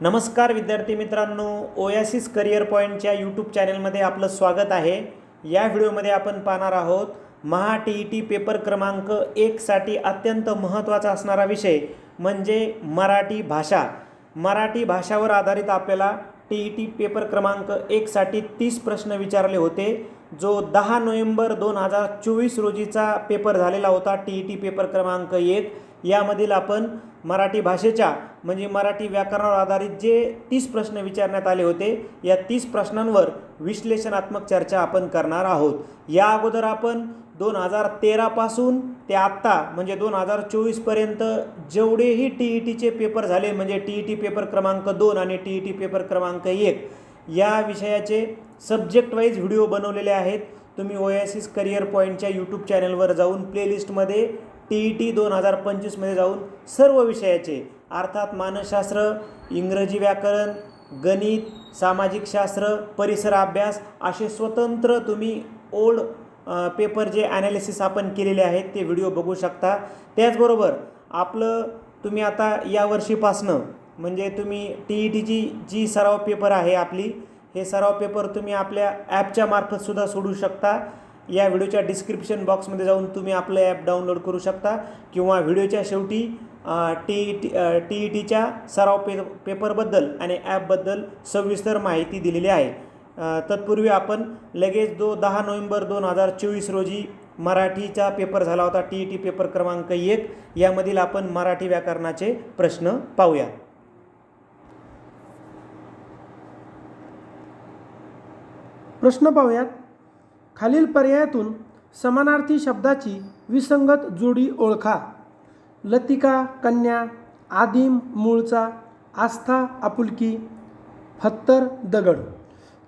नमस्कार विद्यार्थी मित्रांनो ओयासिस करिअर पॉईंटच्या यूट्यूब चॅनलमध्ये आपलं स्वागत आहे. या व्हिडिओमध्ये आपण पाहणार आहोत Maha T E T paper क्रमांक एकसाठी अत्यंत महत्त्वाचा असणारा विषय म्हणजे मराठी भाषा. मराठी भाषावर आधारित आपल्याला टी ई टी पेपर क्रमांक एकसाठी तीस प्रश्न विचारले होते जो दहा नोव्हेंबर दोन हजार चोवीस रोजीचा पेपर झालेला होता. टी ई टी पेपर क्रमांक एक. यामधील आपण मराठी भाषेच्या म्हणजे मराठी व्याकरणावर आधारित जे तीस प्रश्न विचारण्यात आले होते या तीस प्रश्नांवर विश्लेषणात्मक चर्चा आपण करणार आहोत. या अगोदर आपण दोन हजार तेरापासून ते आत्ता म्हणजे दोन हजार चोवीसपर्यंत जेवढेही टी ई टीचे पेपर झाले म्हणजे टी ई टी पेपर क्रमांक दोन आणि टी ई टी पेपर क्रमांक एक या विषयाचे सब्जेक्ट वाईज व्हिडिओ बनवलेले आहेत. तुम्ही ओएसिस करिअर पॉईंटच्या यूट्यूब चॅनलवर जाऊन प्लेलिस्टमध्ये टी ई टी दोन हजार पंचवीसमध्ये जाऊन सर्व विषयाचे अर्थात मानसशास्त्र इंग्रजी व्याकरण गणित सामाजिक शास्त्र परिसर अभ्यास असे स्वतंत्र तुम्ही ओल्ड पेपर जे ॲनालिसिस आपण केलेले आहेत ते व्हिडिओ बघू शकता. त्याचबरोबर आपलं तुम्ही आता या वर्षीपासनं म्हणजे तुम्ही टी ई टीची जी सराव पेपर आहे आपली हे सराव पेपर तुम्ही आपल्या ॲपच्या मार्फतसुद्धा सोडू शकता. या व्हिडिओच्या डिस्क्रिप्शन बॉक्समध्ये जाऊन तुम्ही आपलं ॲप डाउनलोड करू शकता किंवा व्हिडिओच्या शेवटी T E T T E टीच्या सराव पे पेपरबद्दल आणि ॲपबद्दल सविस्तर माहिती दिलेली आहे. तत्पूर्वी आपण लगेच दो दहा नोव्हेंबर दोन हजार चोवीस रोजी मराठीचा पेपर झाला होता टी ई टी पेपर क्रमांक एक. यामधील आपण मराठी व्याकरणाचे प्रश्न पाहूया. प्रश्न पाहूयात. खालील पर्यायातून समानार्थी शब्दाची विसंगत जोडी ओळखा. लतिका कन्या आदिम मूळचा आस्था आपुलकी फत्तर दगड.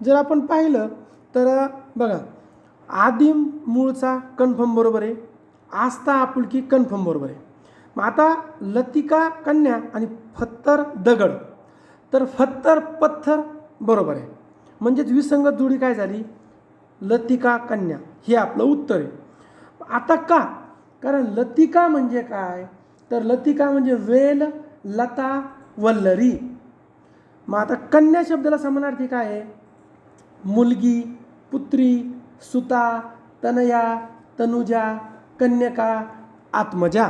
जर आपण पाहिलं तर बघा आदिम मूळचा कन्फर्म बरोबर आहे. आस्था आपुलकी कन्फर्म बरोबर आहे. मग आता लतिका कन्या आणि फत्तर दगड. तर फत्तर पत्थर बरोबर आहे. म्हणजेच विसंगत जोडी काय झाली? लतिका कन्या. हे आपलं उत्तर आहे. आता का? कारण लतिका म्हणजे काय? तर लतिका म्हणजे वेल लता वल्लरी. मग आता कन्या शब्दाला समानार्थी काय आहे? मुलगी पुत्री सुता तनया तनुजा कन्यका आत्मजा.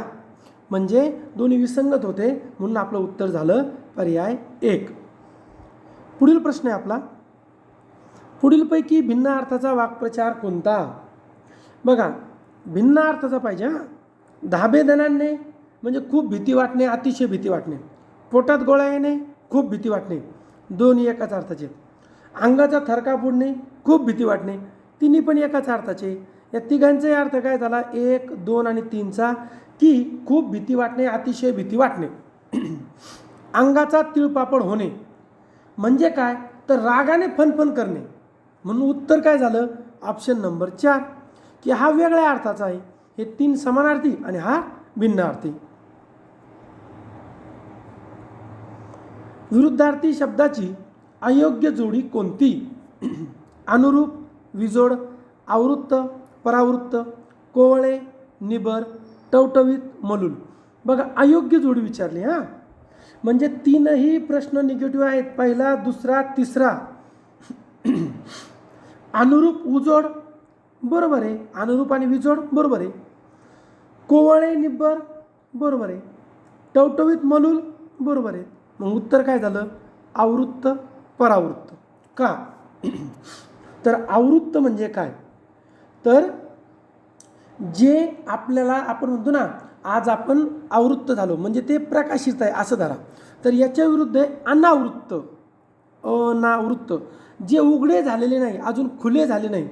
म्हणजे दोन्ही विसंगत होते म्हणून आपलं उत्तर झालं पर्याय एक. पुढील प्रश्न आहे आपला. पुढीलपैकी भिन्न अर्थाचा वाक्प्रचार कोणता? बघा भिन्न अर्थाचा पाहिजे हां. धाबेदनाने म्हणजे खूप भीती वाटणे अतिशय भीती वाटणे. पोटात गोळा येणे खूप भीती वाटणे. दोन्ही एकाच अर्थाचे. अंगाचा थरका फुडणे खूप भीती वाटणे. तिन्ही पण एकाच अर्थाचे. या तिघांचाही अर्थ काय झाला? एक दोन आणि तीनचा की खूप भीती वाटणे अतिशय भीती वाटणे. अंगाचा तिळपापड होणे. म्हणजे काय? तर रागाने फनफन करणे. म्हणून उत्तर काय झालं? ऑप्शन नंबर चार की हा वेगळ्या अर्थाचा आहे. हे तीन समानार्थी आणि हा भिन्न अर्थी विरुद्धार्थी शब्दाची अयोग्य जोडी कोणती? अनुरूप विजोड आवृत्त परावृत्त कोवळे निबर टवटवीत मलूल. बघा अयोग्य जोडी विचारली हां. म्हणजे तीनही प्रश्न निगेटिव्ह आहेत. पहिला दुसरा तिसरा. अनुरूप उजोड बरोबर आहे. अनुरूप आणि विजोड बरोबर आहे. कोवळे निब्बर बरोबर आहे. टवटवीत मलूल बरोबर आहे. मग उत्तर काय झालं? आवृत्त परावृत्त. का? तर आवृत्त म्हणजे काय? तर जे आपल्याला आपण म्हणतो ना आज आपण आवृत्त झालो म्हणजे ते प्रकाशित आहे असं धरा. तर याच्या विरुद्ध आहे अनावृत्त. अनावृत्त. जे उघडे झालेले नाही अजून खुले झाले नाही.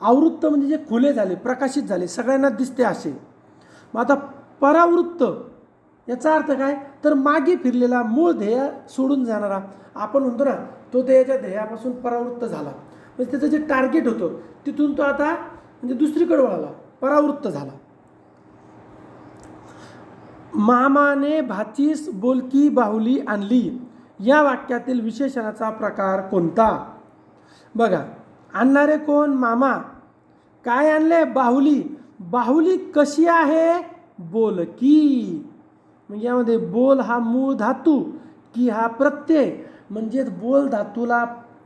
आवृत्त म्हणजे जे खुले झाले प्रकाशित झाले सगळ्यांना दिसते असे. मग आता परावृत्त याचा अर्थ काय? तर मागे फिरलेला मूळ ध्येय सोडून जाणारा आपण म्हणतो ना तो ध्येयाच्या ध्येयापासून परावृत्त झाला. म्हणजे त्याचं जे टार्गेट होतं तिथून तो आता म्हणजे दुसरीकडे वळाला परावृत्त झाला. मामाने भाचीस बोलकी बाहुली आणली. या वाक्यातील विशेषणाचा प्रकार कोणता? बघा आणणारे कोण? मामा. काय आणले बाहुली. बाहुली कशी आहे? बोल की. म्हणजे यामध्ये बोल हा मूळ धातू की हा प्रत्यय. म्हणजेच बोल धातूला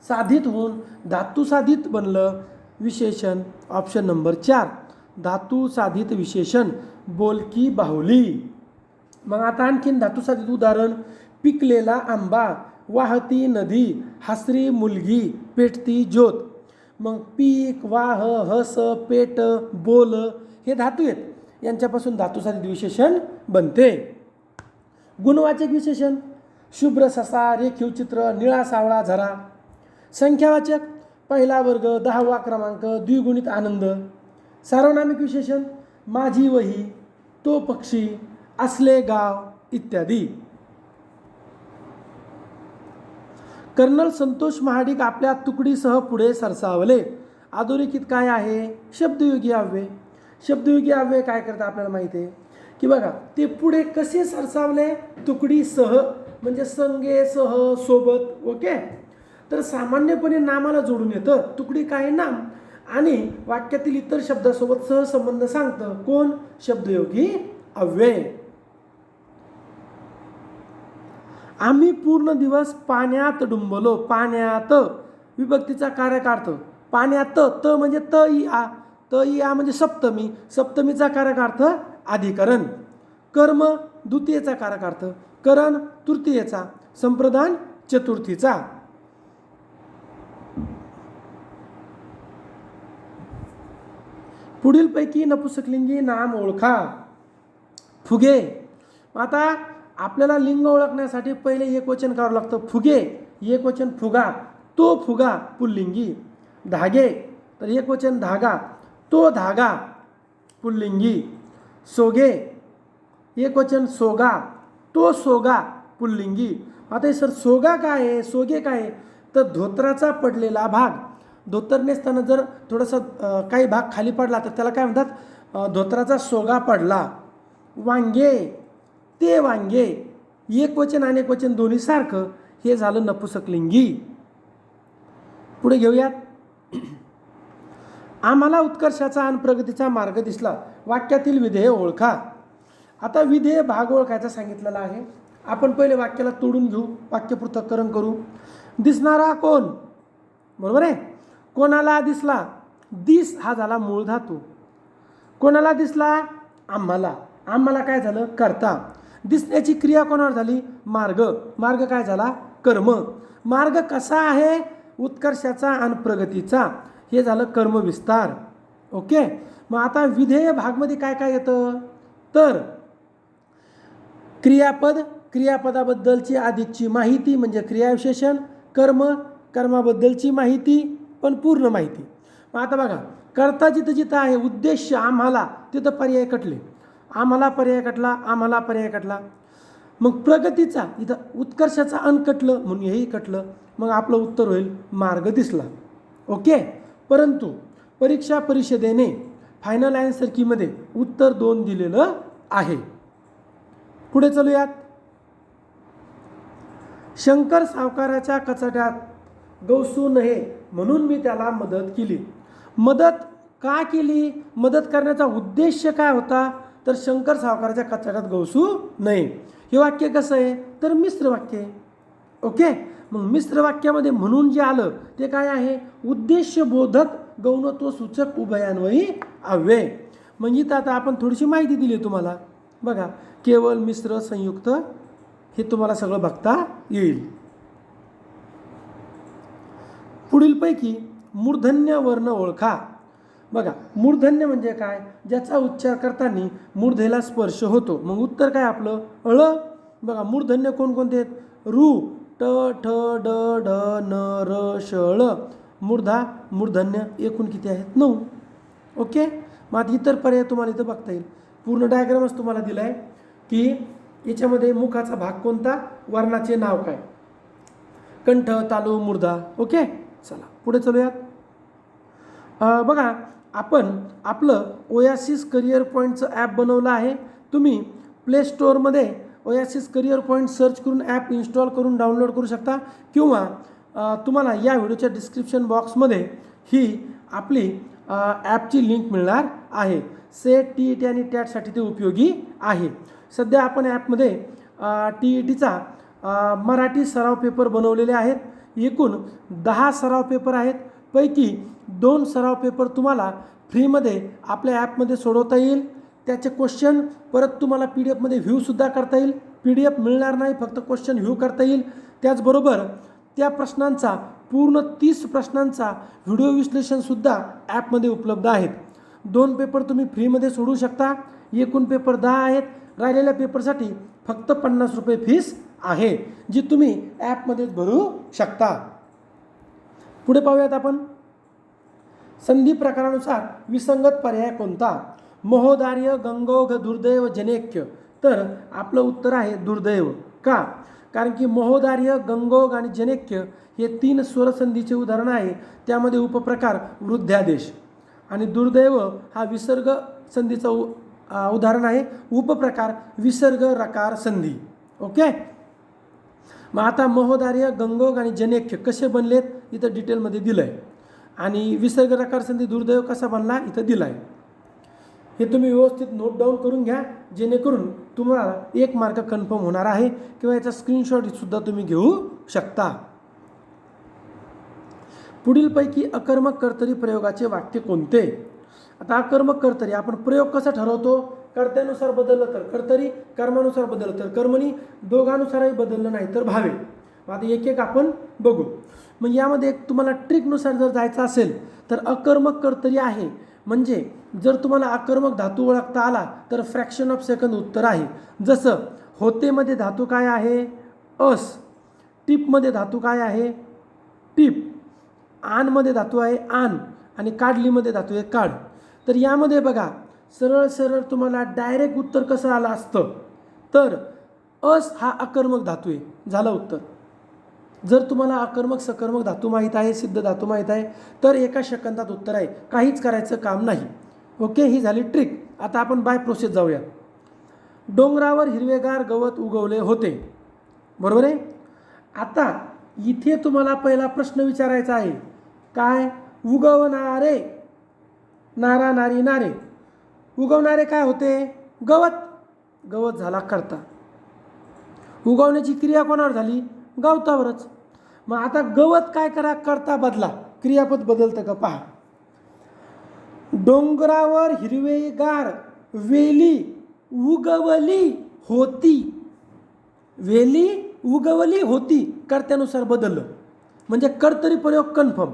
साधित होऊन धातू साधित बनलं विशेषण. ऑप्शन नंबर चार. धातू साधित विशेषण. बोलकी बाहुली. मग आता आणखीन धातू साधित उदाहरण. पिकलेला आंबा वाहती नदी हसरी मुलगी पेटती ज्योत. मग पीक वाह हस पेट बोल हे धातू आहेत. यांच्यापासून धातूसाठी विशेषण बनते. गुणवाचक विशेषण. शुभ्र ससा रेखीव चित्र निळा सावळा झरा. संख्यावाचक. पहिला वर्ग दहावा क्रमांक द्विगुणित आनंद. सार्वनामिक विशेषण. माझी वही तो पक्षी असले गाव इत्यादी. कर्नल संतोष महाडिक आपल्या तुकडीसह पुढे सरसावले. अधोरेखित काय आहे? शब्दयोगी अव्यय. शब्दयोगी अव्यय काय करतं आपल्याला माहिती आहे? की बघा ते पुढे कसे सरसावले? तुकडीसह म्हणजे संगे सह सोबत ओके? तर सामान्यपणे नामाला जोडून येतं. तुकडी काय नाम. आणि वाक्यातील इतर शब्दासोबत सहसंबंध सांगतं. कोण? शब्दयोगी अव्यय. आम्ही पूर्ण दिवस पाण्यात डुंबलो. पाण्यात विभक्तीचा कार्यकार्थ पाण्यात त म्हणजे त ई आ. त ई आ म्हणजे सप्तमी. सप्तमीचा कारकार्थ अधिकरण कर्म द्वितीयेचा कारकार्थ करण तृतीयेचा. संप्रदान चतुर्थीचा. पुढीलपैकी नपुसकलिंगी नाम ओळखा. फुगे. आता आपल्याला लिंग ओळखण्यासाठी पहिले एक वचन करावं लागतं. फुगे. एक वचन फुगा. तो फुगा पुल्लिंगी. धागे. तर एक वचन धागा. तो धागा पुल्लिंगी. सोगे. एक वचन सोगा. तो सोगा पुल्लिंगी. आता हे सर सोगा काय आहे? सोगे काय आहे? तर धोत्राचा पडलेला भाग. धोतर नेसताना जर थोडंसं काही भाग खाली पडला तर त्याला काय म्हणतात? धोत्राचा सोगा पडला. वांगे. ते वांगे एक वचन आणि एक वचन दोन्ही सारखं हे झालं नपुसकलिंगी. पुढे घेऊयात. आम्हाला उत्कर्षाचा आणि प्रगतीचा मार्ग दिसला. वाक्यातील विधेय ओळखा. आता विधेय भाग ओळखायचा सांगितलेला आहे. आपण पहिले वाक्याला तोडून घेऊ. वाक्य पृथक्करण करू. दिसणारा कोण? बरोबर आहे? कोणाला दिसला? दिस हा झाला मूळ धातू. कोणाला दिसला? आम्हाला. आम्हाला काय झालं? करता. दिसण्याची क्रिया कोणावर झाली? मार्ग. मार्ग काय झाला? कर्म. मार्ग कसा आहे? उत्कर्षाचा आणि प्रगतीचा. हे झालं कर्मविस्तार ओके? मग आता विधेय भागमध्ये काय काय येतं? तर क्रियापद. क्रियापदाबद्दलची आधीची माहिती म्हणजे क्रियाविशेषण कर्म कर्माबद्दलची माहिती पण पूर्ण माहिती. मग आता बघा कर्ता जिथं जिथं आहे उद्देश आम्हाला तिथं पर्याय कटले. आम्हाला पर्याय कटला आम्हाला पर्याय कटला. मग प्रगतीचा इथं उत्कर्षाचा अन कटलं म्हणून हेही कटलं. मग आपलं उत्तर होईल मार्ग दिसला. ओके? परंतु परीक्षा परिषदेने फायनल अँसर कीमध्ये उत्तर दोन दिलेलं आहे. पुढे चलूयात. शंकर सावकाराच्या कचाट्यात गवसू नये म्हणून मी त्याला मदत केली. मदत का केली? मदत करण्याचा उद्देश काय होता? तर शंकर सावकाराच्या कचाट्यात गवसू नये. हे वाक्य कसं आहे? तर मिश्र वाक्य. आहे ओके? मग मिश्र वाक्यामध्ये म्हणून जे आलं ते काय आहे? उद्देशबोधक गौणत्व सूचक उभयान्वयी अव्यय. म्हणजे तर आता आपण थोडीशी माहिती दिली तुम्हाला. बघा केवळ मिश्र संयुक्त हे तुम्हाला सगळं बघता येईल. पुढीलपैकी मूर्धन्य वर्ण ओळखा. बघा मूर्धन्य म्हणजे काय? ज्याचा उच्चार करताना मूर्धेला स्पर्श होतो. मग उत्तर काय आपलं? अळ? बघा मूर्धन्य कोणकोणते आहेत? रू ट ठ ड ढ न र श ळ. मूर्धा मूर्धन्य एकूण किती आहेत? नऊ. ओके? मग आता इतर पर्याय तुम्हाला इथं बघता येईल. पूर्ण डायग्रामच तुम्हाला दिला आहे की याच्यामध्ये मुखाचा भाग कोणता? वर्णाचे नाव काय? कंठ तालू मूर्धा. ओके? चला पुढे चलूयात. बघा आपण आपलं ओयासिस करिअर पॉईंटचं ॲप बनवलं आहे. तुम्ही प्ले स्टोअरमध्ये ओयासिस करिअर पॉईंट सर्च करून ॲप इन्स्टॉल करून डाउनलोड करू शकता. किंवा तुम्हाला या व्हिडिओच्या डिस्क्रिप्शन बॉक्समध्ये ही आपली ॲपची लिंक मिळणार आहे. सेट टी ई टी आणि टॅटसाठी ते उपयोगी आहे. सध्या आपण ॲपमध्ये टी ई टीचा मराठी सराव पेपर बनवलेले आहेत. एकूण दहा सराव पेपर आहेत. पैकी दोन सराव पेपर तुम्हाला फ्रीमध्ये आपल्या ॲपमध्ये सोडवता येईल. त्याचे क्वेश्चन परत तुम्हाला पी डी एफमध्ये व्ह्यूसुद्धा करता येईल. पी डी एफ मिळणार नाही फक्त क्वेश्चन व्ह्यू करता येईल. त्याचबरोबर त्या प्रश्नांचा पूर्ण तीस प्रश्नांचा व्हिडिओ विश्लेषणसुद्धा ॲपमध्ये उपलब्ध आहेत. दोन पेपर तुम्ही फ्रीमध्ये सोडू शकता. एकूण पेपर दहा आहेत. राहिलेल्या पेपरसाठी फक्त पन्नास रुपये फीस आहे जी तुम्ही ॲपमध्येच भरू शकता. पुढे पाहूयात आपण. संधी प्रकारानुसार विसंगत पर्याय कोणता? महोदार्य गंगोघ दुर्दैव जनेक्य. तर आपलं उत्तर आहे दुर्दैव. का? कारण की महोदार्य गंगोग आणि जनेक्य हे तीन स्वरसंधीचे उदाहरण आहे. त्यामध्ये उपप्रकार वृद्ध्यादेश. आणि दुर्दैव हा विसर्ग संधीचा उ उदाहरण आहे. उपप्रकार विसर्ग रकार संधी. ओके? मग आता महोदार्य गंगोग आणि जनेक्य कसे बनलेत? इथं डिटेलमध्ये दिलं आहे आणि विसर्ग रकार संधी दुर्दैव कसा बनला इथं दिला आहे हे तुम्ही व्यवस्थित नोट डाऊन करून घ्या जेणेकरून तुम्हाला एक मार्क कन्फर्म होणार आहे किंवा याचा स्क्रीनशॉटसुद्धा तुम्ही घेऊ शकता. पुढीलपैकी अकर्मक कर्तरी प्रयोगाचे वाक्य कोणते? आता अकर्मक कर्तरी आपण प्रयोग कसा ठरवतो? कर्त्यानुसार बदललं तर कर्तरी कर्मानुसार बदललं तर कर्मणी दोघानुसारही बदललं नाही तर भावे. मग आता एक एक आपण बघू. मग यामध्ये एक तुम्हाला ट्रिकनुसार जर जायचं असेल तर अकर्मक कर्तरी आहे. म्हणजे जर तुम्हाला आक्रमक धातू ओळखता आला तर फ्रॅक्शन ऑफ सेकंद उत्तर आहे. जसं होतेमध्ये धातू काय आहे? अस. टिपमध्ये धातू काय आहे? टिप. आनमध्ये धातू आहे आन आणि काढलीमध्ये धातू आहे काढ. तर यामध्ये बघा सरळ सरळ तुम्हाला डायरेक्ट उत्तर कसं आलं असतं? तर अस हा आक्रमक धातू आहे. झालं उत्तर. जर तुम्हाला आक्रमक सकर्मक धातू माहीत आहे सिद्ध धातू माहीत आहे तर एका सेकंदात उत्तर आहे. काहीच करायचं काम नाही. ओके ही झाली ट्रिक आता आपण बाय प्रोसेस जाऊया. डोंगरावर हिरवेगार गवत उगवले होते. बरोबर आहे? आता इथे तुम्हाला पहिला प्रश्न विचारायचा आहे. काय? उगवणारे नारा नारी नारे. उगवणारे काय होते? गवत. गवत झाला करता उगवण्याची क्रिया कोणावर झाली? गवतावरच. मग आता गवत काय करा करता बदला. क्रियापद बदलतं का? पहा. डोंगरावर हिरवेगार वेली उगवली होती. वेली उगवली होती. कर्त्यानुसार बदललं. म्हणजे कर्तरी प्रयोग कन्फर्म.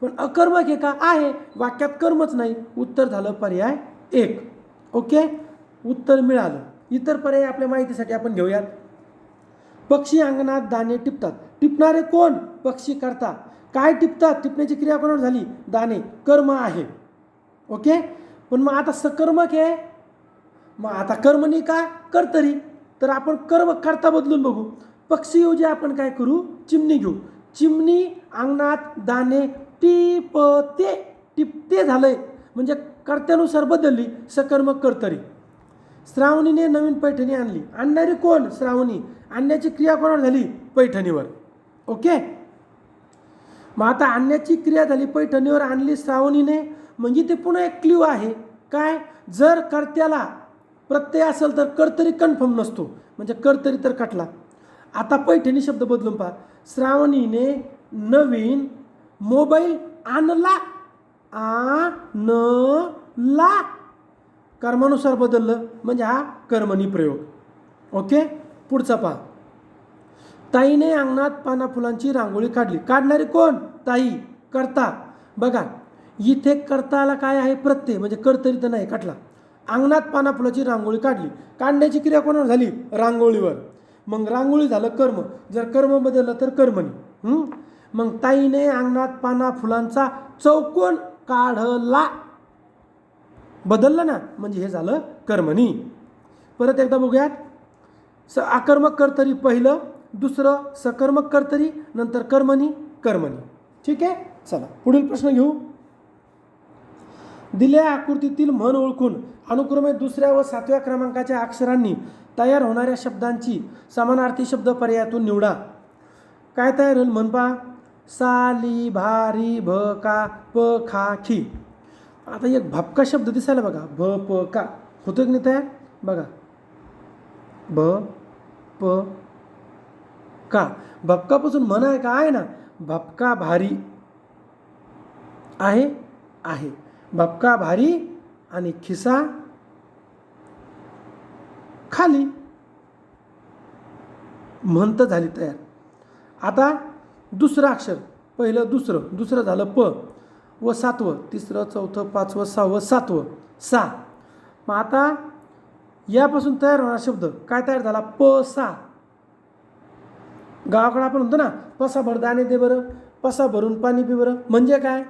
पण अकर्मक हे का आहे? वाक्यात कर्मच नाही. उत्तर झालं पर्याय एक. ओके? उत्तर मिळालं. इतर पर्याय आपल्या माहितीसाठी आपण घेऊयात. पक्षी अंगणात दाणे टिपतात. टिपणारे कोण? पक्षी करता काय टिपतात? टिपण्याची क्रिया कोणावर झाली? दाणे. कर्म आहे. ओके? पण मग आता सकर्मक आहे. मग आता कर्मणी का करतरी. तर आपण कर्म करता बदलून बघू. पक्षीऐवजी आपण काय करू? चिमणी घेऊ. चिमणी अंगणात दाणे टिपते. टिपते झालंय. म्हणजे कर्त्यानुसार बदलली. सकर्मक कर्तरी. श्रावणीने नवीन पैठणी आणली. आणणारी कोण? श्रावणी. आणण्याची क्रिया कोणावर झाली? पैठणीवर. ओके? मग आता आणण्याची क्रिया झाली पैठणीवर आणली श्रावणीने म्हणजे ते पुन्हा एक क्ल्यू आहे. काय? जर कर्त्याला प्रत्यय असेल तर कर्तरी कन्फर्म नसतो. म्हणजे कर्तरी तर कटला आता पैठणी शब्द बदलून पहा. श्रावणीने नवीन मोबाईल आणला आणला. कर्मानुसार बदललं. म्हणजे हा कर्मणी प्रयोग. ओके? पुढचा पहा ताईने अंगणात पाना फुलांची रांगोळी काढली. काढणारी कोण? ताई करता. बघा इथे करताला काय आहे? प्रत्यय म्हणजे करतरी तर नाही काढला अंगणात पाना फुलाची रांगोळी काढली. काढण्याची क्रिया कोणावर झाली? रांगोळीवर. मग रांगोळी झालं कर्म. जर कर्म बदललं तर कर्मणी. मग ताईने अंगणात पाना फुलांचा चौकोन काढला. बदललं ना? म्हणजे हे झालं कर्मणी. परत एकदा बघूयात. स आकर्मक कर्तरी पहिलं दुसरं सकर्मक कर्तरी नंतर कर्मणी कर्मणी. ठीक आहे? चला पुढील प्रश्न घेऊ. दिल्या आकृतीतील म्हण ओळखून अनुक्रमे दुसऱ्या व सातव्या क्रमांकाच्या अक्षरांनी तयार होणाऱ्या शब्दांची समानार्थी शब्द पर्यायातून निवडा. काय तयार होईल म्हण पहा? साली भारी भ का प खा खी. आता एक भपका शब्द दिसायला बघा. भ प का. होतो की नाही तयार? बघा. ब प का? भपकापासून म्हण आहे का? आहे ना. भपका भारी आहे आहे. भपका भारी आणि खिसा खाली. म्हणत झाली तयार. आता दुसरं अक्षर. पहिलं दुसरं. दुसरं झालं प. व सातवं. तिसरं चौथं पाचवं सहावं सातवं. सा. मग आता यापासून तयार होणारा शब्द काय तयार झाला? पसा. गावाकडं आपण म्हणतो ना पसा भर दाणे दे बरं पसा भरून पाणी पी बरं. म्हणजे काय?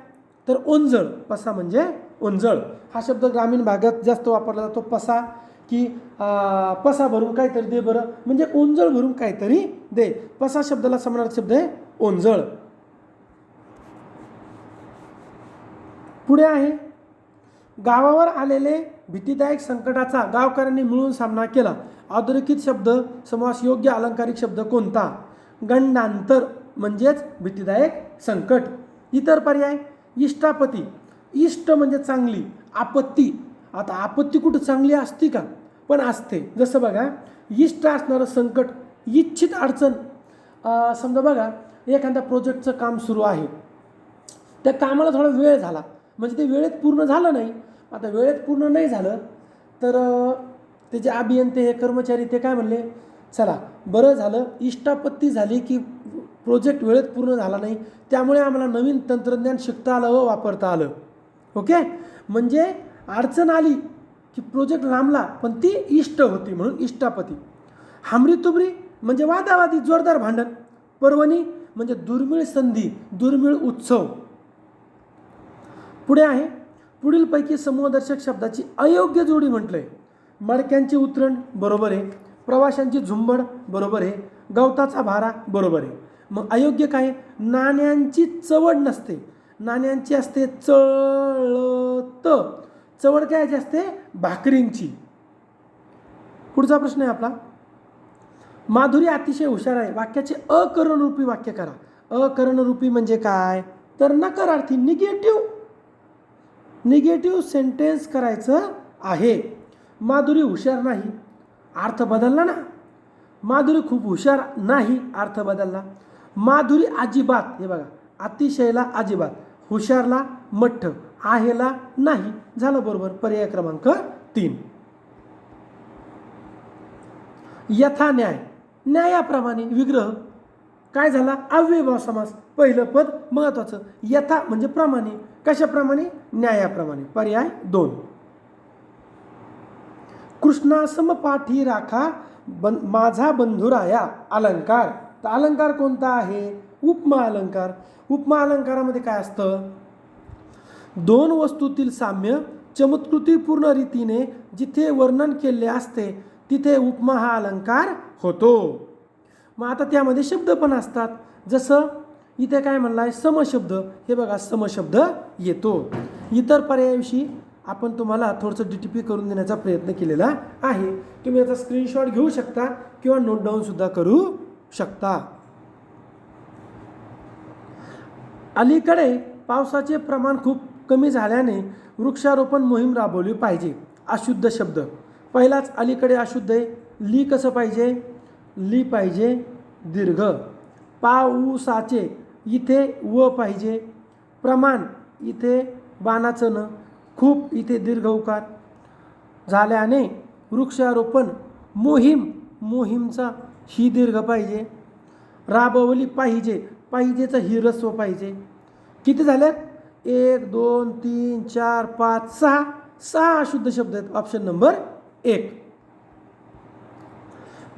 तर ओंजळ. पसा म्हणजे ओंजळ. हा शब्द ग्रामीण भागात जास्त वापरला जातो पसा. की पसा भरून काहीतरी दे बरं. म्हणजे ओंजळ भरून काहीतरी दे. पसा शब्दाला समानार्थी शब्द आहे ओंजळ. पुढे आहे गावावर आलेले भीतीदायक संकटाचा गावकऱ्यांनी मिळून सामना केला. अधोरेखित शब्द समास योग्य अलंकारिक शब्द कोणता? गंडांतर म्हणजेच भीतीदायक संकट. इतर पर्याय? इष्टापती इष्ट म्हणजे चांगली. आपत्ती. आता आपत्ती कुठं चांगली असती का? पण असते. जसं बघा इष्ट असणारं संकट इच्छित अडचण. समजा बघा एखाद्या प्रोजेक्टचं काम सुरू आहे. त्या कामाला थोडा वेळ झाला. म्हणजे ते वेळेत पूर्ण झालं नाही. आता वेळेत पूर्ण नाही झालं तर त्याचे ते जे अभियंते हे कर्मचारी ते काय म्हणले? चला बरं झालं इष्टापत्ती झाली की प्रोजेक्ट वेळेत पूर्ण झाला नाही त्यामुळे आम्हाला नवीन तंत्रज्ञान शिकता आलं व वापरता आलं. ओके? म्हणजे अडचण आली की प्रोजेक्ट लांबला पण ती इष्ट होती म्हणून इष्टापती. हामरी तुबरी म्हणजे वादावादी जोरदार भांडण पर्वणी म्हणजे दुर्मिळ संधी दुर्मिळ उत्सव. पुढे आहे. पुढीलपैकी समूहदर्शक शब्दाची अयोग्य जोडी म्हटलंय. मडक्यांची उतरण बरोबर आहे. प्रवाशांची झुंबड बरोबर आहे. गवताचा भारा बरोबर आहे. मग अयोग्य काय? नाण्यांची चवड नसते. नाण्यांची असते चळत. चवड काय असते? भाकरींची. पुढचा प्रश्न आहे आपला. माधुरी अतिशय हुशार आहे. वाक्याचे अकरणरूपी वाक्य करा. अकरणरूपी म्हणजे काय? तर नकारार्थी निगेटिव्ह. निगेटिव्ह सेंटेन्स करायचं आहे. माधुरी हुशार नाही अर्थ बदलला ना? माधुरी खूप हुशार नाही अर्थ बदलला. माधुरी अजिबात हे बघा अतिशयला अजिबात हुशारला मठ्ठ आहेला नाही. झालं बरोबर पर्याय क्रमांक तीन. यथा न्याय. न्यायाप्रमाणे विग्रह काय झाला? अव्ययभाव समास. पहिलं पद महत्त्वाचं यथा म्हणजे प्रमाणे. कशाप्रमाणे? न्यायाप्रमाणे. पर्याय दोन. कृष्णासम पाठी राखा बन माझा बंधुराया अलंकार. तर अलंकार कोणता आहे? उपमा अलंकार. उपमा अलंकारामध्ये काय असतं? दोन वस्तूतील साम्य चमत्कृतीपूर्ण रीतीने जिथे वर्णन केले असते तिथे उपमा हा अलंकार होतो. मग आता त्यामध्ये शब्द पण असतात. जसं इथे काय म्हणला आहे समशब्द. हे बघा समशब्द येतो. इतर पर्यायाविषयी आपण तुम्हाला थोडंसं डी टी पी करून देण्याचा प्रयत्न केलेला आहे. तुम्ही याचा स्क्रीनशॉट घेऊ शकता किंवा नोट डाऊनसुद्धा करू शकता. अलीकडे पावसाचे प्रमाण खूप कमी झाल्याने वृक्षारोपण मोहीम राबवली पाहिजे. अशुद्ध शब्द. पहिलाच अलीकडे अशुद्ध आहे. ली कसं पाहिजे? ली पाहिजे दीर्घ. पाऊसाचे इथे व पाहिजे. प्रमाण इथे बाणाचं न खूप इथे दीर्घ उकार. झाल्याने वृक्षारोपण मोहीम मोहीमचा ही दीर्घ पाहिजे. राबवली पाहिजे पाहिजेचं ही रस्व पाहिजे. किती झाल्यात एक दोन तीन चार पाच सहा. सहा शुद्ध शब्द आहेत. ऑप्शन नंबर एक.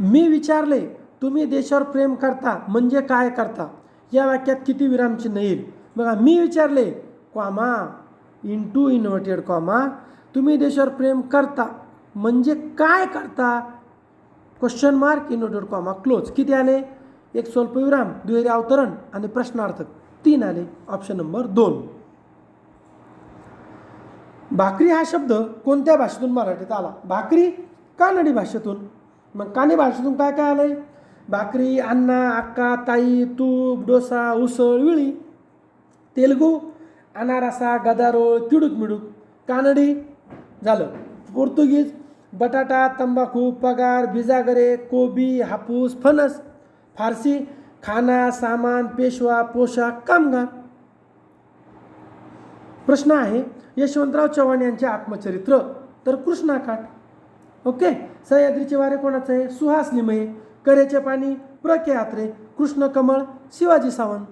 मी विचारले तुम्ही देशावर प्रेम करता म्हणजे काय करता? या वाक्यात किती विरामचिन्ह येईल? बघा मी विचारले comma in to inverted comma तुम्ही देशावर प्रेम करता म्हणजे काय करता? Question mark inverted comma close किती आले? एक स्वल्पविराम दुहेरी अवतरण आणि प्रश्नार्थक. तीन आले. ऑप्शन नंबर दोन. भाकरी हा शब्द कोणत्या भाषेतून मराठीत आला? भाकरी कानडी भाषेतून. मग कानडी भाषेतून काय काय आलंय? भाकरी अण्णा अक्का ताई तूप डोसा उसळ विळी तेलगू अनारसा गदारोळ तिडूक मिडूक कानडी झालं. पोर्तुगीज बटाटा तंबाखू पगार बिजागरे कोबी हापूस फणस फारसी खाना सामान पेशवा पोशाख कामगार. प्रश्न आहे यशवंतराव चव्हाण यांचे आत्मचरित्र. तर कृष्णाकाठ ओके? सह्याद्रीचे वारे कोणाचं? आहे सुहास लिमये करेचे पाणी प्र के आत्रे कृष्ण कमळ शिवाजी सावंत.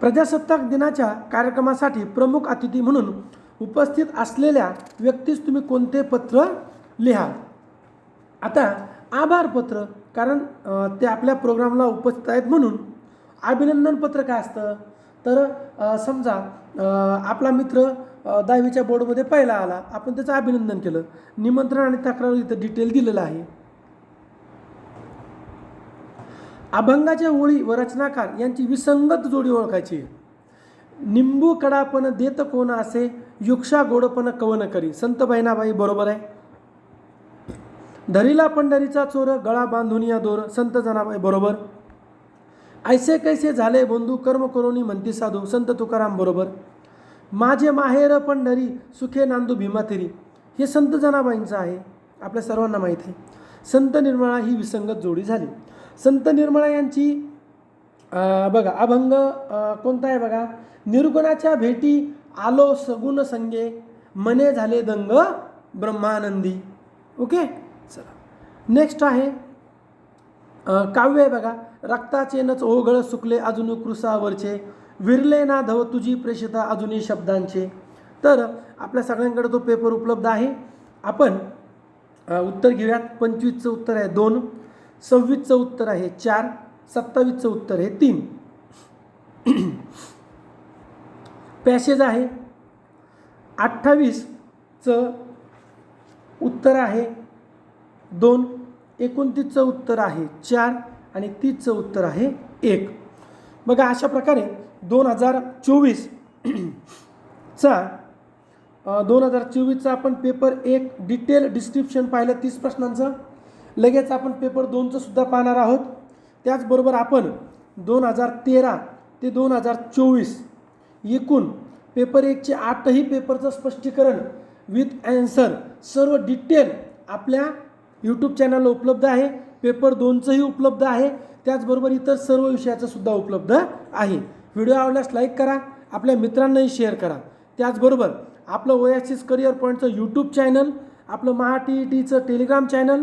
प्रजासत्ताक दिनाच्या कार्यक्रमासाठी प्रमुख अतिथी म्हणून उपस्थित असलेल्या व्यक्तीस तुम्ही कोणते पत्र लिहा आता आभार पत्र कारण ते आपल्या प्रोग्रामला उपस्थित आहेत म्हणून. अभिनंदन पत्र काय असतं? तर समजा आपला मित्र दहावीच्या बोर्डमध्ये पहिला आला. आपण त्याचं अभिनंदन केलं. निमंत्रण आणि तक्रार इथं डिटेल दिलेलं आहे. अभंगाच्या ओळी व रचनाकार यांची विसंगत जोडी ओळखायची. निंबू कडापण देत कोण असे युक्षा गोडपण कवन करी. संत बहिणाबाई बरोबर आहे. धरीला पंढरीचा चोर गळा बांधून या दोर. संत जनाबाई बरोबर. ऐसे कैसे झाले बंधू कर्म करोनी म्हणती साधू संत तुकाराम बरोबर? माझे माहेर पंढरी सुखे नांदू भीमातेरी हे संत जनाबाईंचं आहे आपल्या सर्वांना माहीत आहे. संत निर्मळा ही विसंगत जोडी झाली. संत निर्मळा यांची बघा अभंग कोणता आहे बघा? निर्गुणाच्या भेटी आलो सगुण संगे मने झाले दंग ब्रह्मानंदी. ओके? चला. नेक्स्ट आहे काव्य आहे बघा. रक्ताचे नच ओघळ सुकले अजून कृसावरचे. विरले ना धव तुझी प्रेषिता अजूनही शब्दांचे. तर आपल्या सगळ्यांकडे तो पेपर उपलब्ध आहे. आपण उत्तर घेऊयात. पंचवीसचं उत्तर आहे दोन. सव्वीसचं उत्तर आहे चार. सत्तावीसचं उत्तर आहे तीन. पॅसेज आहे. अठ्ठावीसचं उत्तर आहे दोन. एकोणतीसचं उत्तर आहे चार आणि तीसचं उत्तर आहे एक. बघा अशा प्रकारे दोन हजार चोवीस चा दोन हजार चोवीसचा आपण पेपर एक डिटेल डिस्क्रिप्शन पाहिलं तीस प्रश्नांचं. लगेच आपण पेपर दोनचं सुद्धा पाहणार आहोत. त्याचबरोबर आपण दोन हजार तेरा ते दोन हजार चोवीस एकूण पेपर एकचे आठही पेपरचं स्पष्टीकरण विथ ॲन्सर सर्व डिटेल आपल्या यूट्यूब चॅनलला उपलब्ध आहे. पेपर दोनचंही उपलब्ध आहे. त्याचबरोबर इतर सर्व विषयाचं सुद्धा उपलब्ध आहे. व्हिडिओ आवडल्यास लाईक करा. आपल्या मित्रांनाही शेअर करा. त्याचबरोबर आपलं ओयासिस करिअर पॉईंटचं यूट्यूब चॅनल आपलं महा टी ई टीचं टेलिग्राम चॅनल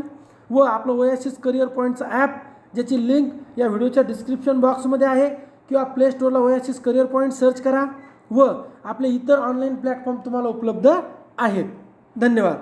व आपलं ओयासिस करिअर पॉईंटचं ॲप ज्याची लिंक या व्हिडिओच्या डिस्क्रिप्शन बॉक्समध्ये आहे. किंवा प्ले स्टोअरला ओयासिस करिअर पॉईंट सर्च करा व आपले इतर ऑनलाईन प्लॅटफॉर्म तुम्हाला उपलब्ध आहेत. धन्यवाद.